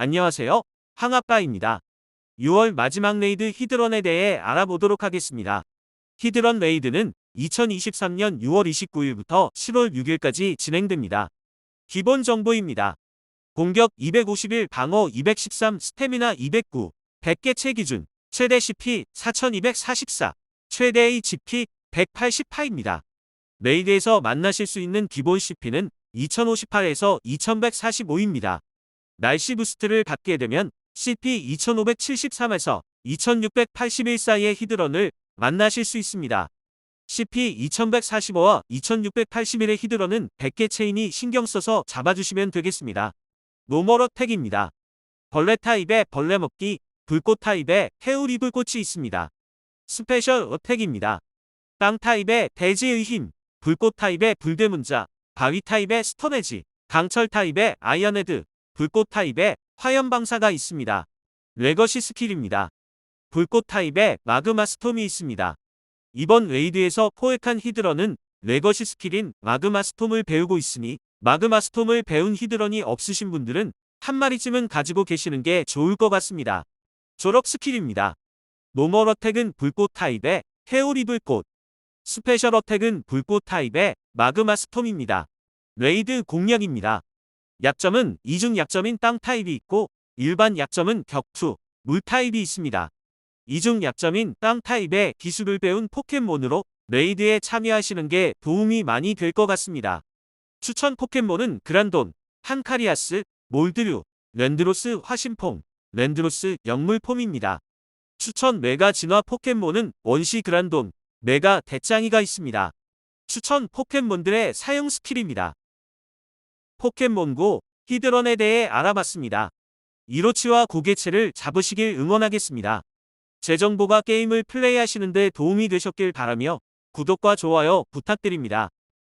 안녕하세요. 항아빠입니다. 6월 마지막 레이드 히드런에 대해 알아보도록 하겠습니다. 히드런 레이드는 2023년 6월 29일부터 7월 6일까지 진행됩니다. 기본 정보입니다. 공격 251, 방어 213, 스태미나 209, 100개 체 기준, 최대 CP 4244, 최대 HP 188입니다. 레이드에서 만나실 수 있는 기본 CP는 2058에서 2145입니다. 날씨 부스트를 받게 되면 CP 2573에서 2681 사이의 히드런을 만나실 수 있습니다. CP 2145와 2681의 히드런은 100개 체인이 신경 써서 잡아주시면 되겠습니다. 노멀 어 택입니다. 벌레 타입의 벌레 먹기, 불꽃 타입의 해우리 불꽃이 있습니다. 스페셜 어택입니다. 땅 타입의 대지의 힘, 불꽃 타입의 불대문자, 바위 타입의 스톤에지, 강철 타입의 아이언헤드, 불꽃 타입의 화염 방사가 있습니다. 레거시 스킬입니다. 불꽃 타입의 마그마 스톰이 있습니다. 이번 레이드에서 포획한 히드런은 레거시 스킬인 마그마 스톰을 배우고 있으니 마그마 스톰을 배운 히드런이 없으신 분들은 한 마리쯤은 가지고 계시는 게 좋을 것 같습니다. 졸업 스킬입니다. 노멀 어택은 불꽃 타입의 헤오리 불꽃, 스페셜 어택은 불꽃 타입의 마그마 스톰입니다. 레이드 공략입니다. 약점은 이중 약점인 땅 타입이 있고 일반 약점은 격투, 물 타입이 있습니다. 이중 약점인 땅 타입의 기술을 배운 포켓몬으로 레이드에 참여하시는 게 도움이 많이 될 것 같습니다. 추천 포켓몬은 그란돈, 한카리아스, 몰드류, 랜드로스 화신퐁, 랜드로스 영물폼입니다. 추천 메가 진화 포켓몬은 원시 그란돈, 메가 대짱이가 있습니다. 추천 포켓몬들의 사용 스킬입니다. 포켓몬고 히드런에 대해 알아봤습니다. 이로치와 고개체를 잡으시길 응원하겠습니다. 제 정보가 게임을 플레이하시는데 도움이 되셨길 바라며 구독과 좋아요 부탁드립니다.